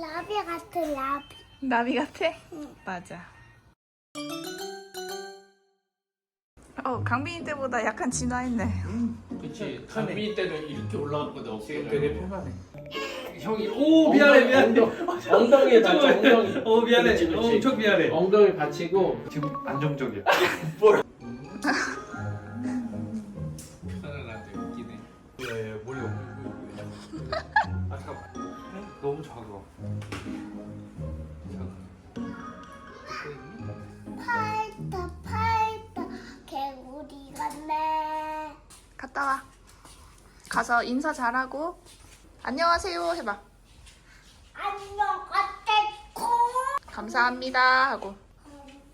라비 같은 라비. 나비 같아? 응. 맞아. 어, 강빈이 때보다 약간 진화했네. 그치 강민이 때는 이렇게 올라갔거든 어깨가 되게 편하네. 형이 오 미안해 미안해. 엉덩이에 닿죠 엉덩이 어 미안해. 그치, 그치. 엄청 미안해. 엉덩이 받치고 지금 안정적이야. 갔다 와. 가서 인사 잘하고 안녕하세요 해봐. 안녕 어때고? 감사합니다 하고.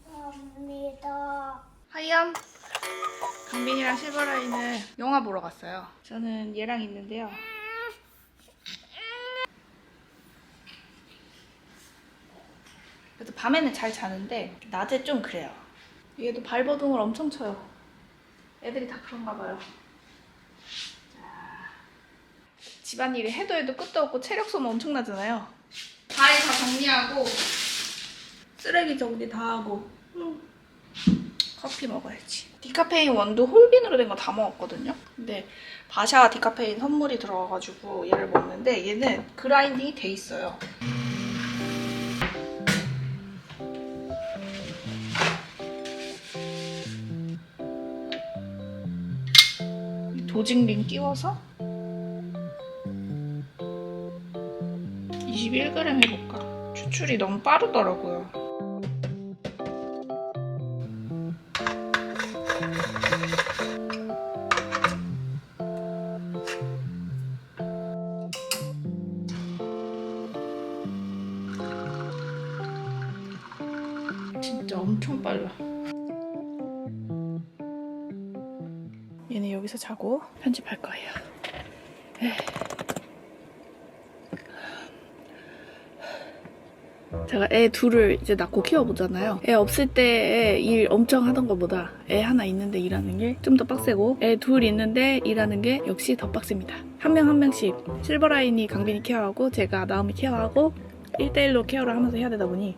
감사합니다. 하이엄. 강빈이랑 실버라인을 영화 보러 갔어요. 저는 얘랑 있는데요. 그래도 밤에는 잘 자는데 낮에 좀 그래요. 얘도 발버둥을 엄청 쳐요. 애들이 다 그런가 봐요. 자, 집안일이 해도 해도 끝도 없고 체력 소모 엄청나잖아요. 과일 다 정리하고 쓰레기 정리 다 하고 음. 커피 먹어야지. 디카페인 원두 홀빈으로 된 거 다 먹었거든요. 근데 바샤 디카페인 선물이 들어와가지고 얘를 먹는데 얘는 그라인딩이 돼 있어요. 이 도징링 끼워서 21g 해볼까? 추출이 너무 빠르더라고요. 진짜 엄청 빨라. 얘는 여기서 자고 편집할 거예요. 제가 애 둘을 이제 낳고 키워보잖아요. 애 없을 때 일 엄청 하던 것보다 애 하나 있는데 일하는 게 좀 더 빡세고 애 둘 있는데 일하는 게 역시 더 빡셉니다. 한 명한 명씩 실버라인이 강빈이 케어하고 제가 나음이 케어하고 1대1로 케어를 하면서 해야 되다 보니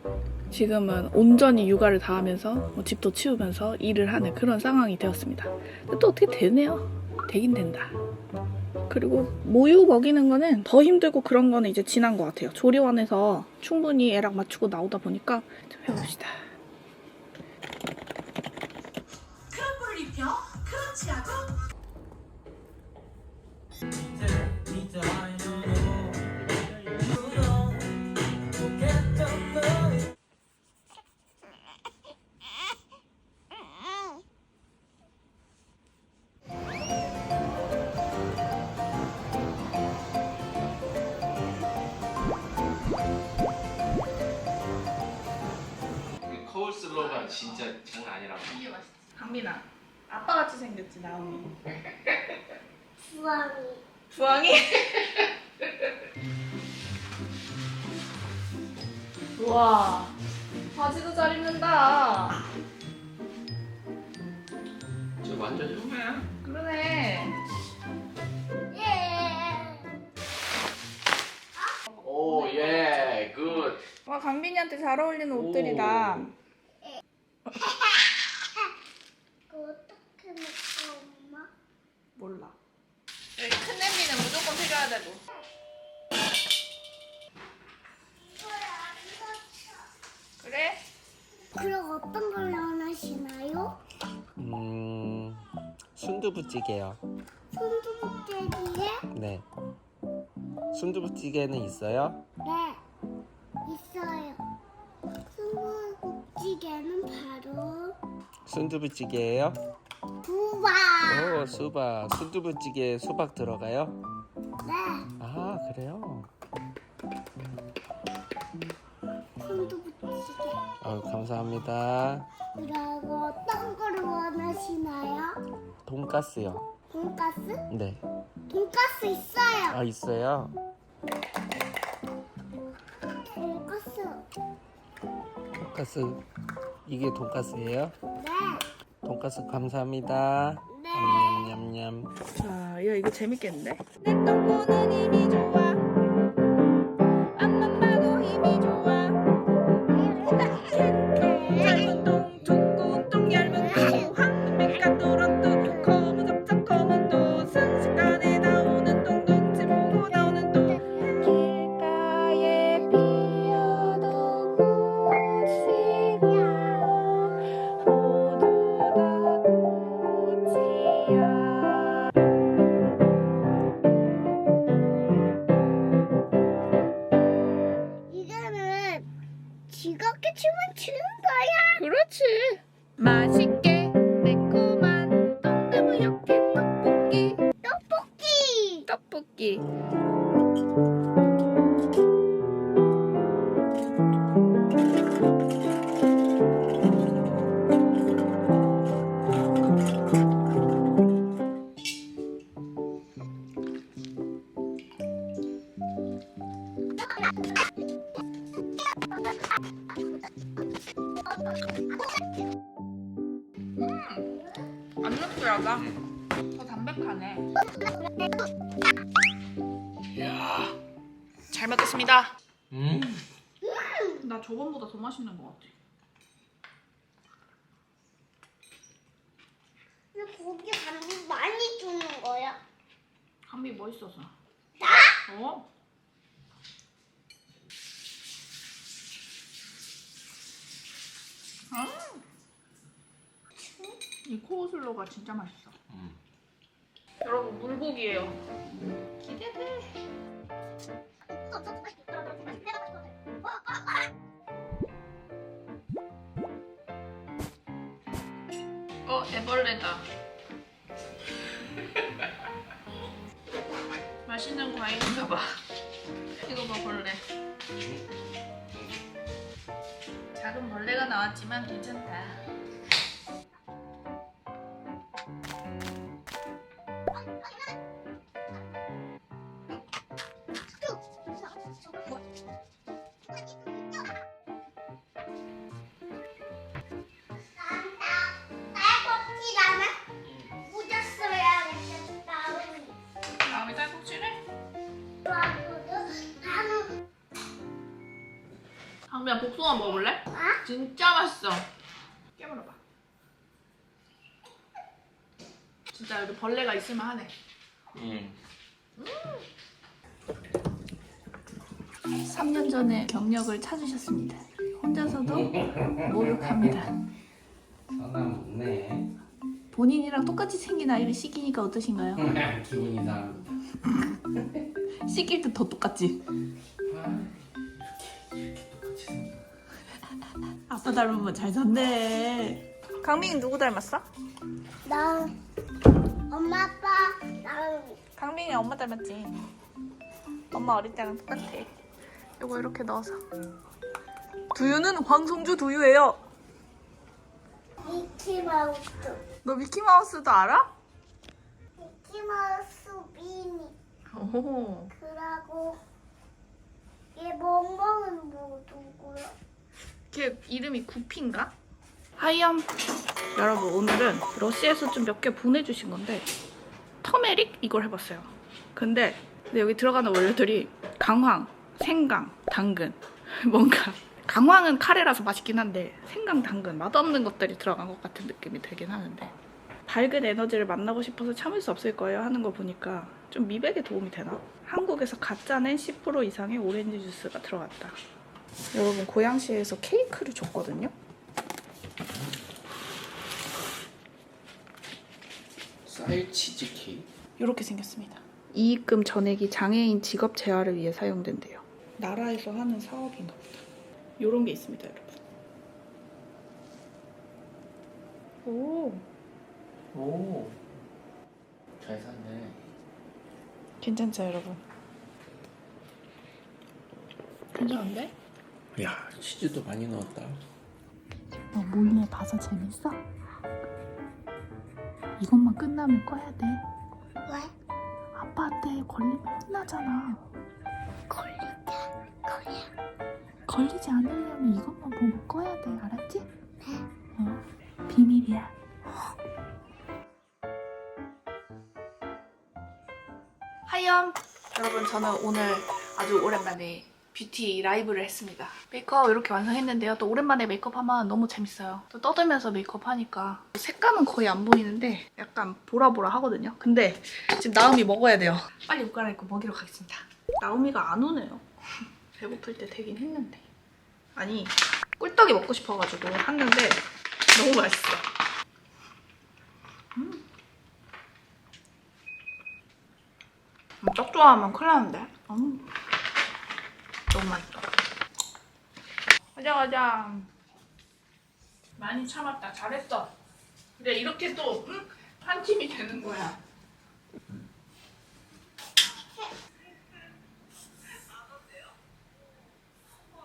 지금은 온전히 육아를 다 하면서 뭐 집도 치우면서 일을 하는 그런 상황이 되었습니다. 또 어떻게 되네요. 되긴 된다. 그리고 모유 먹이는 거는 더 힘들고 그런 거는 이제 지난 것 같아요. 조리원에서 충분히 애랑 맞추고 나오다 보니까 좀 해봅시다. 커울슬로가 와, 강빈이한테 잘 어울리는 옷들이다. 그거 어떻게 먹어 엄마? 몰라. 여기 큰 냄비는 무조건 필요하다고 그래? 그럼 어떤 걸 원하시나요? 음, 순두부찌개요. 손두부찌개? 네. 순두부찌개는 있어요? 네. 있어요. 순두부찌개는 바로 순두부찌개예요? 부바. 오, 수박. 순두부찌개에 수박 들어가요? 네. 아, 그래요? 순두부찌개. 아유, 감사합니다. 그리고 어떤 걸 원하시나요? 돈가스요. 돈가스? 네. 돈가스 있어요. 아, 있어요? 돈가스. 이게 돈가스예요? 네. 돈가스 감사합니다. 네. 냠냠냠. 자, 야 이거 재밌겠는데? 내 똥꼬는 이미 좋아. 맛 이 코우슬로가 진짜 맛있어. 음. 여러분 물고기예요. 기대돼. 어 애벌레다. 맛있는 과일인가 봐. 이거 봐 벌레. 벌레가 나왔지만 괜찮다. 강미야 복숭아 먹을래? 아? 진짜 맛있어. 깨물어봐. 진짜 여기 벌레가 있을만 하네. 음. 3년 전에 경력을 찾으셨습니다. 혼자서도 목욕합니다. 사람 없네. 본인이랑 똑같이 생긴 아이를 씻기니까 어떠신가요? 기분 이상합니다. 씻길 때 더 똑같지? 아빠 닮으면 잘 샀네. 강민이 누구 닮았어? 나 엄마 아빠 나는 강민이 엄마 닮았지. 엄마 어릴 때랑 똑같아. 이거 이렇게 넣어서. 두유는 황송주 두유예요. 미키마우스 너 미키마우스도 알아? 미키마우스 미니 오. 그러고 얘 멍멍은 뭐 누구야? 걔 이름이 구피인가? 하이엄. 여러분 오늘은 러시에서 좀 몇 개 보내주신 건데 터메릭? 이걸 해봤어요. 근데, 근데 여기 들어가는 원료들이 강황, 생강, 당근. 뭔가 강황은 카레라서 맛있긴 한데 생강, 당근 맛없는 것들이 들어간 것 같은 느낌이 들긴 하는데. 밝은 에너지를 만나고 싶어서 참을 수 없을 거예요 하는 거 보니까 좀 미백에 도움이 되나? 한국에서 가짜 낸 10% 이상의 오렌지 주스가 들어갔다 여러분 고양시에서 케이크를 줬거든요. 쌀 치즈 케이크. 이렇게 생겼습니다. 이익금 전액이 장애인 직업 재활을 위해 사용된대요. 나라에서 하는 사업인가 보다. 이런 게 있습니다, 여러분. 오, 오. 잘 샀네. 괜찮죠, 여러분? 괜찮은데? 야, 치즈도 많이 넣었다. 너 몰래 봐서 재밌어? 이것만 끝나면 꺼야 돼. 왜? 아빠한테 걸리면 혼나잖아. 걸릴까? 걸려. 걸리지 않으려면 이것만 보고 꺼야 돼. 알았지? 어, 비밀이야. 하이엄! 여러분, 저는 오늘 아주 오랜만에 뷰티 라이브를 했습니다. 메이크업 이렇게 완성했는데요. 또 오랜만에 메이크업 하면 너무 재밌어요. 또 떠들면서 메이크업 하니까 색감은 거의 안 보이는데 약간 보라보라 하거든요. 근데 지금 나음이 먹어야 돼요. 빨리 옷 갈아입고 먹이러 가겠습니다. 나음이가 안 오네요. 배고플 때 되긴 했는데. 아니 꿀떡이 먹고 싶어가지고 했는데 너무 맛있어. 음. 음, 떡 좋아하면 큰일 나는데. 음. 너무 맛있어. 가자 가자. 많이 참았다. 잘했어. 그래 이렇게 또 응? 한 팀이 되는 거야.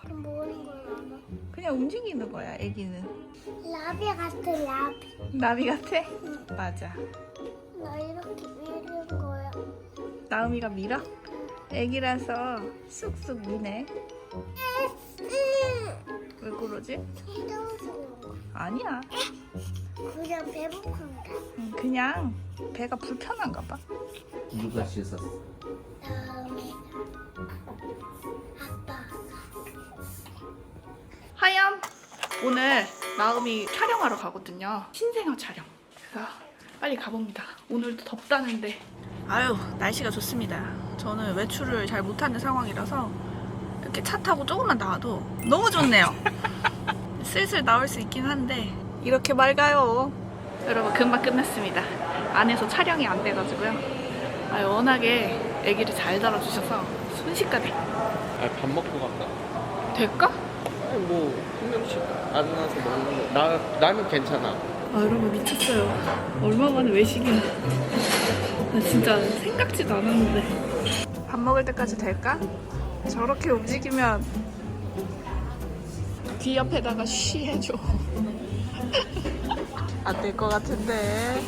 그럼 뭐 하는 거야? 그냥 움직이는 거야. 애기는. 라비 같아 라비. 나비 같아? 맞아. 나 이렇게 밀는 거야. 나음이가 밀어? 애기라서 쑥쑥 미네. 왜 그러지? 아니야. 그냥 배고픈가? 음, 그냥 배가 불편한가 봐. 누가 씻었어? 다음에 아빠가 하얀 오늘 나음이 촬영하러 가거든요. 신생아 촬영. 그래서 빨리 가봅니다. 오늘도 덥다는데. 아유 날씨가 좋습니다. 저는 외출을 잘 못하는 상황이라서 이렇게 차 타고 조금만 나와도 너무 좋네요. 슬슬 나올 수 있긴 한데 이렇게 맑아요. 여러분 금방 끝났습니다. 안에서 촬영이 안 돼가지고요. 아, 워낙에 애기를 잘 달아주셔서 순식간에 아, 밥 먹고 갈까? 될까? 아니 뭐한 명씩 안 나서 먹는 거. 나 나는 괜찮아. 아 여러분 미쳤어요. 얼마 만에 외식인데. 나 진짜 생각지도 않았는데. 밥 먹을 때까지 될까? 저렇게 움직이면 귀 옆에다가 쉬 해줘. 안 될 것 같은데.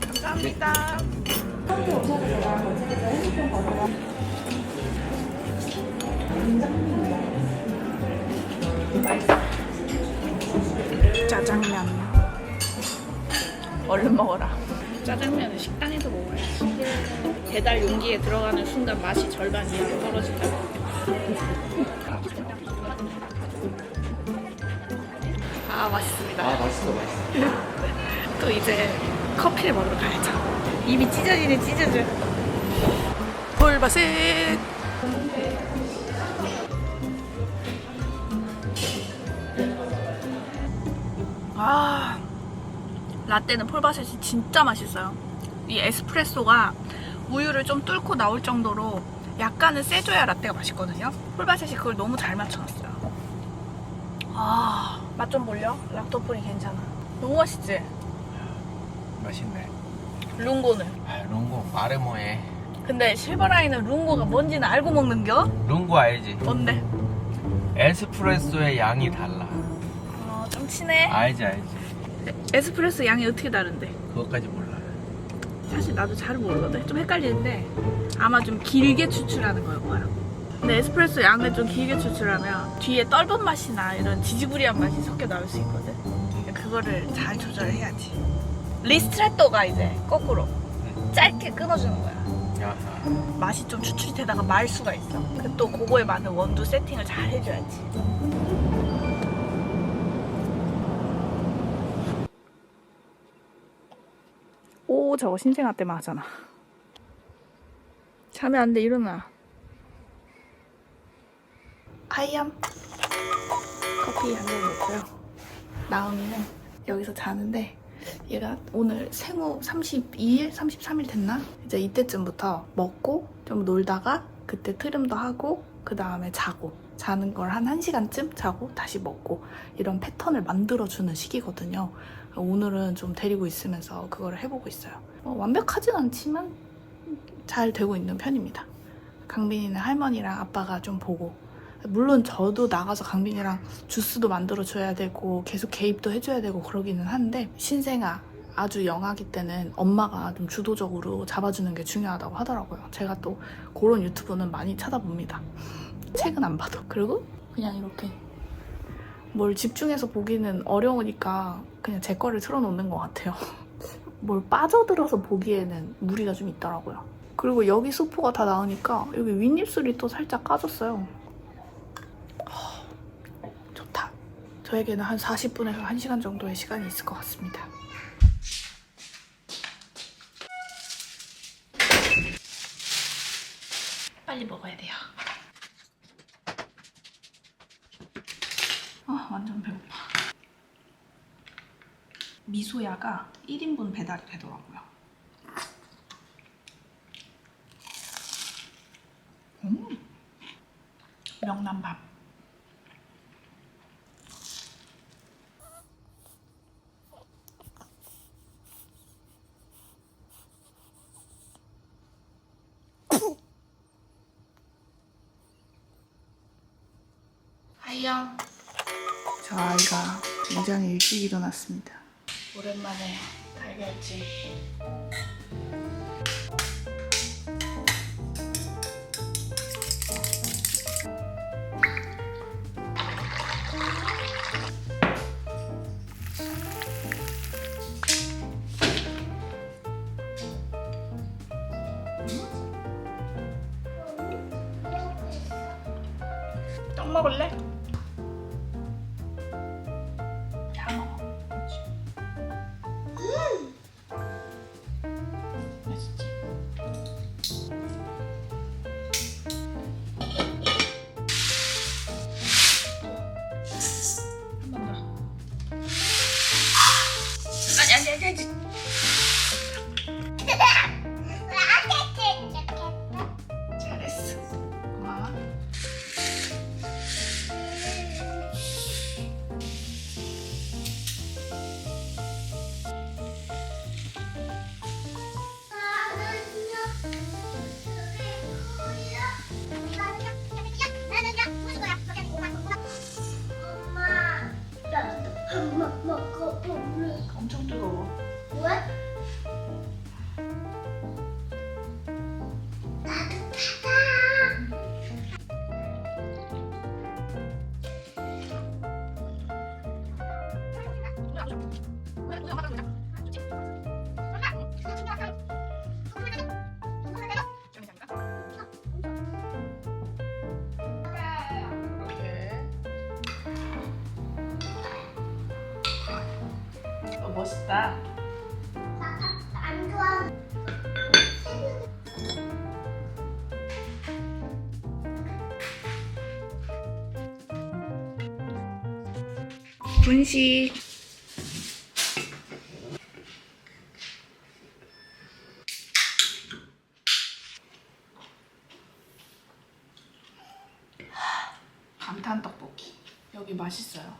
감사합니다. 짜장면. 얼른 먹어라. 짜장면은 식당에서 먹어야지. 배달 용기에 들어가는 순간 맛이 절반 이하로 떨어진다. 아 맛있습니다. 아 맛있어 맛있어. 또 이제 커피를 먹으러 가야죠. 입이 찢어지네 찢어져. 볼바셋. 라떼는 폴바셋이 진짜 맛있어요. 이 에스프레소가 우유를 좀 뚫고 나올 정도로 약간은 세줘야 라떼가 맛있거든요. 폴바셋이 그걸 너무 잘 맞춰놨어요. 아, 맛 좀 볼려? 락토프리 괜찮아. 너무 맛있지? 맛있네. 룽고는. 아, 룽고 뭐해. 근데 실버라인은 룽고가 뭔지는 알고 먹는겨? 룽고 알지? 뭔데? 에스프레소의 양이 달라. 어, 좀 친해. 알지 알지. 에스프레소 양이 어떻게 다른데? 그것까지 몰라. 사실 나도 잘 모르거든. 좀 헷갈리는데 아마 좀 길게 추출하는 걸 거야. 근데 에스프레소 양을 좀 길게 추출하면 뒤에 떫은 맛이나 이런 지지부리한 맛이 섞여 나올 수 있거든. 그거를 잘 조절해야지. 리스트레토가 이제 거꾸로 짧게 끊어주는 거야. 야, 맛이 좀 추출이 되다가 말 수가 있어. 그또 그거에 맞는 원두 세팅을 잘 해줘야지. 오 저거 신생아 때만 하잖아. 자면 안 돼 일어나. 하이암 커피 한 잔 먹고요. 나은이는 여기서 자는데 얘가 오늘 생후 32일, 33일 됐나? 이제 이때쯤부터 먹고 좀 놀다가 그때 트림도 하고 그 다음에 자고 자는 걸 한 1시간쯤 자고 다시 먹고 이런 패턴을 만들어주는 시기거든요. 오늘은 좀 데리고 있으면서 그거를 해보고 있어요. 어, 완벽하진 않지만 잘 되고 있는 편입니다. 강빈이는 할머니랑 아빠가 좀 보고 물론 저도 나가서 강빈이랑 주스도 만들어 줘야 되고 계속 개입도 해줘야 되고 그러기는 한데 신생아 아주 영아기 때는 엄마가 좀 주도적으로 잡아주는 게 중요하다고 하더라고요. 제가 또 그런 유튜브는 많이 찾아봅니다. 책은 안 봐도. 그리고 그냥 이렇게 뭘 집중해서 보기는 어려우니까 그냥 제 거를 틀어놓는 것 같아요. 뭘 빠져들어서 보기에는 무리가 좀 있더라고요. 그리고 여기 수포가 다 나오니까 여기 윗입술이 또 살짝 까졌어요. 좋다. 저에게는 한 40분에서 1시간 정도의 시간이 있을 것 같습니다. 빨리 먹어야 돼요. 아, 완전 배고파. 미소야가 1인분 배달이 되더라고요. 음. 명란밥. 하영. 저 아이가 굉장히 일찍 일어났습니다. 오랜만에 달걀찜. 분식. 감탄 떡볶이. 여기 맛있어요.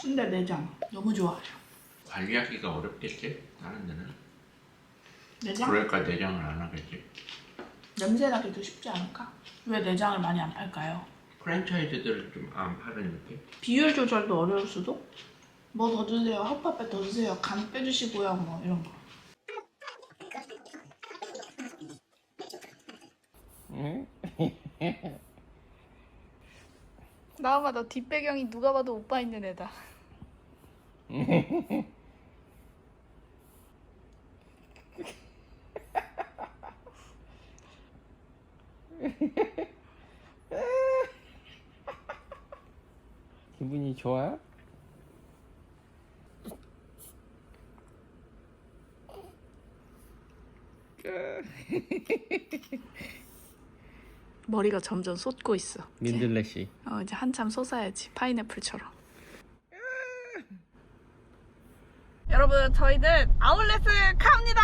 순대 내장 너무 좋아요. 관리하기가 어렵겠지? 다른 데는? 내장 그러니까 내장을. 냄새 나기도 쉽지 않을까? 왜 내장을 많이 안 팔까요? 프랜차이즈들을 좀 안 파는 느낌? 비율 조절도 어려울 수도? 뭐 더 드세요? 핫바페 더 드세요? 간 빼주시고요. 뭐 이런 거. 나음아 너 뒷배경이 누가 봐도 오빠 있는 애다. 기분이 좋아? 머리가 점점 솟고 있어. 민들레시 어, 이제 한참 솟아야지 파인애플처럼. 여러분 저희는 아울렛을 갑니다.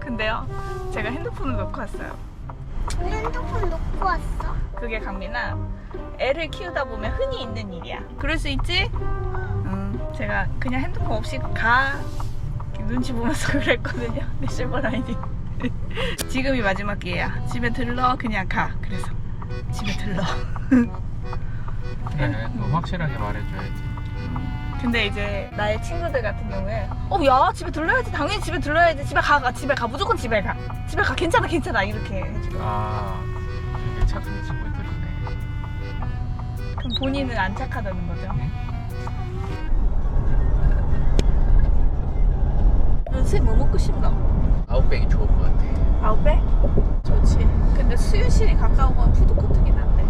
근데요 제가 핸드폰을 놓고 왔어요. 핸드폰 놓고 왔어. 그게 강민아 애를 키우다 보면 흔히 있는 일이야. 그럴 수 있지? 응. 제가 그냥 핸드폰 없이 가 눈치 보면서 그랬거든요. 내 실버 라이딩. 지금이 마지막 기회야. 집에 들러 그냥 가. 그래서 집에 들러. 그래 너 확실하게 말해줘야지 근데 이제 나의 친구들 같은 경우에 어 야 집에 들러야지. 당연히 집에 들러야지. 집에 가, 가 집에 가. 무조건 집에 가. 집에 가. 괜찮아 괜찮아. 이렇게 해주고. 아 되게 착한 친구들이네. 그럼 본인은 안 착하다는 거죠? 요새 뭐 먹고 싶나? 아웃백이 좋을 것 같아. 아웃백? 좋지. 근데 수유실이 가까운 건 푸드코트긴 한데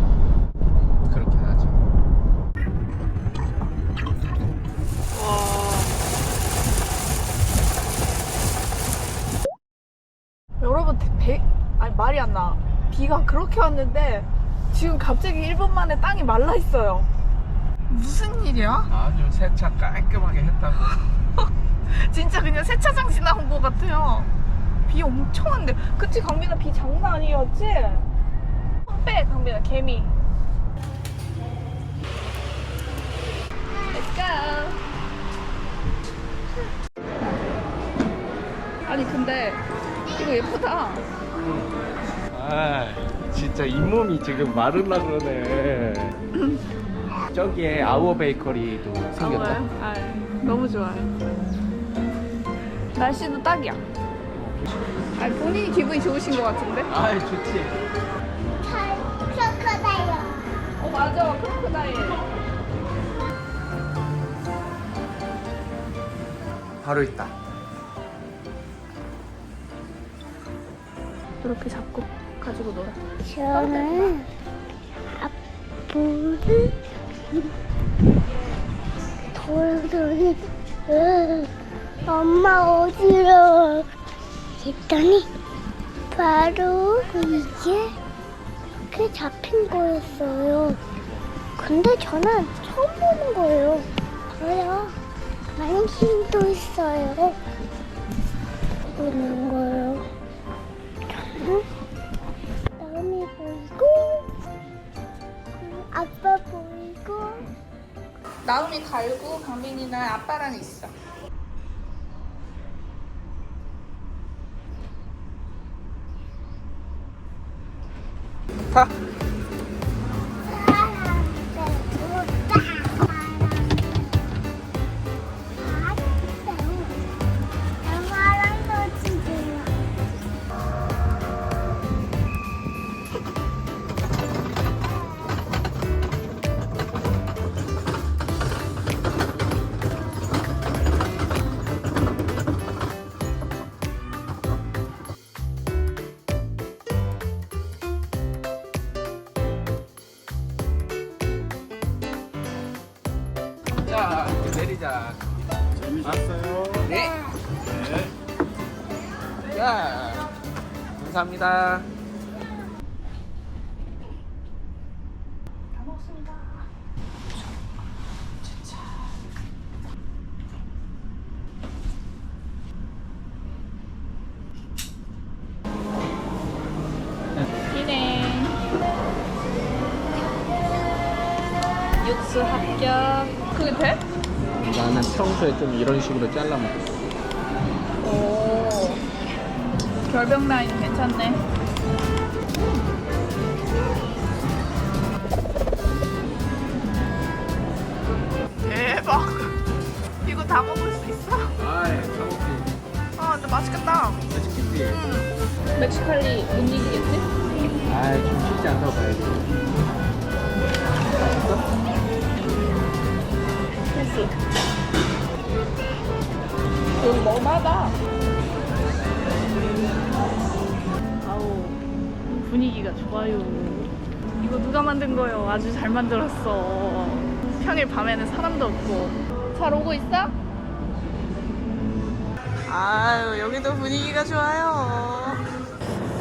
말이 안 나. 비가 그렇게 왔는데 지금 갑자기 1분 만에 땅이 말라 있어요. 무슨 일이야? 아주 세차 깔끔하게 했다고 진짜 그냥 세차장 지나온 것 같아요. 비 엄청 왔는데. 그치, 강민아 비 장난 아니었지? 빼, 강민아, 개미. Let's go. 아니, 근데 이거 예쁘다. 아 진짜 잇몸이 지금 마르려 그러네 저기에 아워 베이커리도 생겼다 아, 너무 좋아요. 날씨도 딱이야. 아, 본인이 기분이 좋으신 것 같은데? 아 좋지 크로커다일. 어, 맞아. 크로커다일. 바로 있다 이렇게 잡고 가지고 놀아. 저는 앞으로 돌돌이 으, 엄마 어지러워 했더니 바로 이게 이렇게 잡힌 거였어요. 근데 저는 처음 보는 거예요. 봐요. 많이 힘도 있어요. 보는 거예요 저는 남이 보이고 아빠 보이고 나음이 갈고 강민이는 아빠랑 있어. 타 감사합니다. 비냉. 육수 합격. 그게 돼? 나는 평소에 좀 이런 식으로 잘라 먹 결병 라인 괜찮네. 대박. 이거 다 먹을 수 있어? 아, 예, 사먹지. 아, 근데 맛있겠다. 맛있겠지? 멕시칼리 못 이기겠지? 아, 좀 쉽지 않다고 봐야지. 맛있어? 했어. 여기. 아 분위기가 좋아요. 이거 누가 만든 거예요? 아주 잘 만들었어. 평일 밤에는 사람도 없고. 잘 오고 있어? 아유, 여기도 분위기가 좋아요.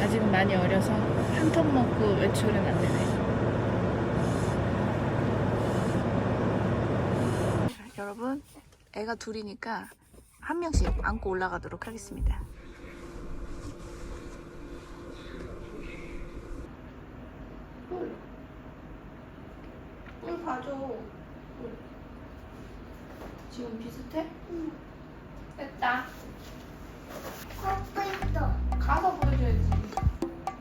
아직 많이 어려서 한턱 먹고 외출은 안 되네. 여러분, 애가 둘이니까 한 명씩 안고 올라가도록 하겠습니다. 꿀 봐줘. 지금 비슷해? 응. 됐다. 코뿔도 가서 보여줘야지.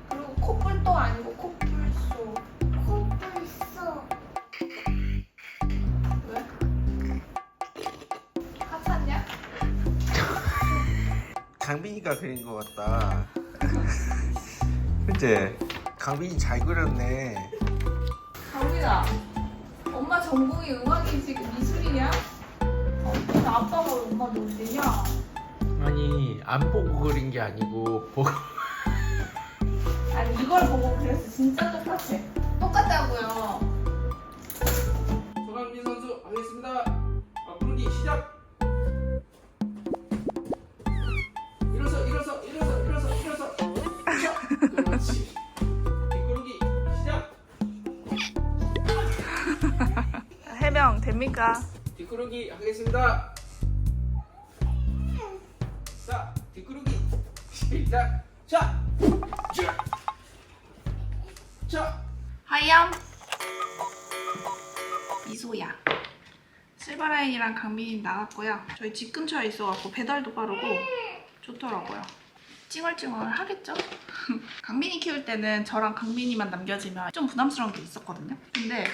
그리고 코뿔도 아니고 코뿔소. 코뿔소 왜? 하찮냐? 강빈이가 그린 것 같다. 그치? 강빈이 잘 그렸네. 강민아, 엄마 전공이 음악이지 미술이냐? 어, 근데 아빠가 왜 엄마 놀리냐? 아니, 안 보고 그린 게 아니고, 보고. 아니 이걸 보고 그래서 진짜 똑같아. 똑같다고요. 됩니까? 뒷구르기 하겠습니다. 뒷구르기 시작 자 자. 자 하얌 이소야 실버라인이랑 강민이 나갔고요 저희 집 근처에 있어갖고 배달도 빠르고 좋더라고요 찡얼찡얼 하겠죠? 강민이 키울 때는 저랑 강민이만 남겨지면 좀 부담스러운 게 있었거든요 근데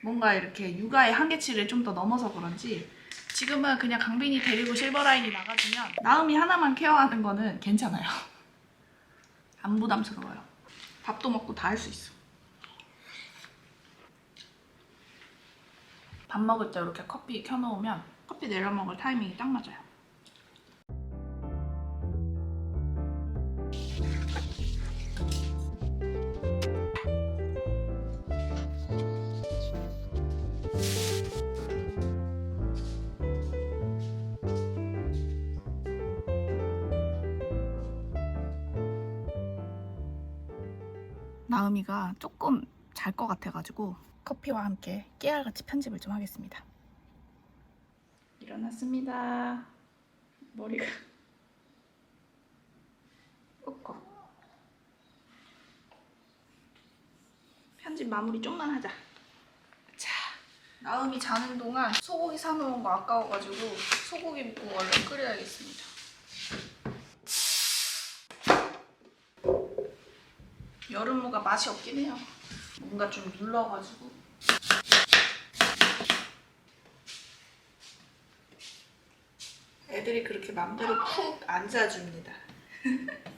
뭔가 이렇게 육아의 한계치를 좀 더 넘어서 그런지 지금은 그냥 강빈이 데리고 실버라인이 나가주면 나음이 하나만 케어하는 거는 괜찮아요. 안 부담스러워요. 밥도 먹고 다 할 수 있어. 밥 먹을 때 이렇게 커피 켜놓으면 커피 내려 먹을 타이밍이 딱 맞아요. 나음이가 조금 잘 것 같아가지고 커피와 함께 깨알같이 편집을 좀 하겠습니다. 일어났습니다. 머리가 꺾어. 편집 마무리 좀만 하자. 자, 나음이 자는 동안 소고기 사놓은 거 아까워가지고 소고기 묵국 얼른 끓여야겠습니다. 여름무가 맛이 없긴 해요. 뭔가 좀 눌러가지고. 애들이 그렇게 맘대로 푹 앉아줍니다.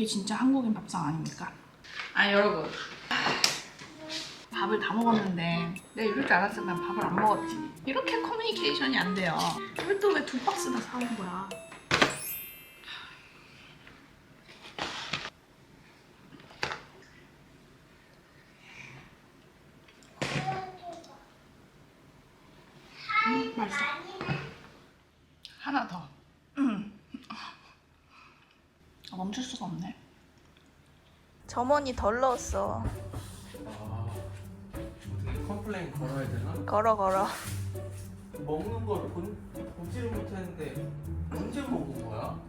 이게 진짜 한국인 밥상 아닙니까? 아 여러분. 밥을 다 먹었는데 내가 이럴 줄 알았으면 밥을 안 먹었지. 이렇게 커뮤니케이션이 안 돼요. 이걸 또왜 두 박스 나 사온 거야 음, 맛있어 하나 더 음. 아, 멈출 수가 없네 점원이 덜 넣었어 아, 어떻게 컴플레인 걸어야 되나? 걸어 걸어 먹는 걸 본, 보지를 못했는데 언제 먹은 거야?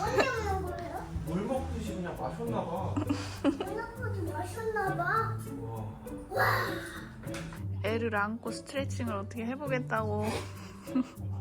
언제 먹어요? 물 먹듯이 그냥 마셨나 봐. 생각보다 맛있나 봐. 와. 애를 안고 스트레칭을 어떻게 해보겠다고